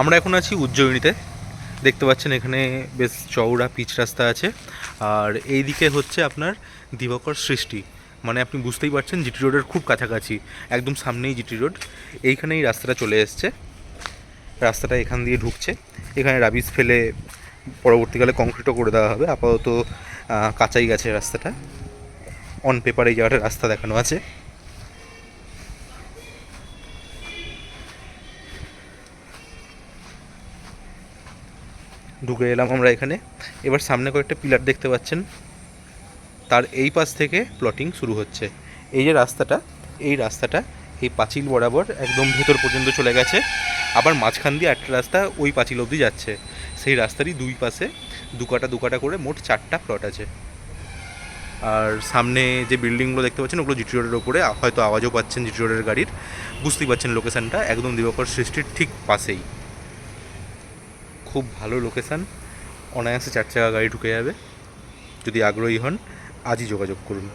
আমরা এখন আছি উজ্জয়িনীতে। দেখতে পাচ্ছেন এখানে বেশ চওড়া পিচ রাস্তা আছে। আর এই দিকে হচ্ছে আপনার দিবাকর সৃষ্টি। মানে আপনি বুঝতেই পারছেন জিটি রোডের খুব কাছাকাছি, একদম সামনেই জিটি রোড। এইখানে এই রাস্তাটা চলে এসছে। রাস্তাটা এখান দিয়ে ঢুকছে। এখানে রাবিস ফেলে পরবর্তীকালে কংক্রিটও করে দেওয়া হবে। আপাতত কাঁচাই গেছে রাস্তাটা। অন পেপার এই জায়গাটা রাস্তা দেখানো আছে। ঢুকে এলাম আমরা এখানে। এবার সামনে কয়েকটা পিলার দেখতে পাচ্ছেন। তার এই পাশ থেকে প্লটিং শুরু হচ্ছে। এই যে রাস্তাটা, এই রাস্তাটা এই পাঁচিল বরাবর একদম ভেতর পর্যন্ত চলে গেছে। আবার মাঝখান দিয়ে একটা রাস্তা ওই পাঁচিল অবধি যাচ্ছে। সেই রাস্তারই দুই পাশে দু কাটা দু কাটা করে মোট চারটা প্লট আছে। আর সামনে যে বিল্ডিংগুলো দেখতে পাচ্ছেন, ওগুলো জিটি রোডের ওপরে, হয়তো আওয়াজও পাচ্ছেন জিটি রোডের গাড়ির। বুঝতেই পাচ্ছেন লোকেশনটা একদম দিবাকর সৃষ্টির ঠিক পাশেই। খুব ভালো লোকেশান অনায়াসে চার চাকা গাড়ি ঢুকে যাবে। যদি আগ্রহী হন, আজই যোগাযোগ করুন।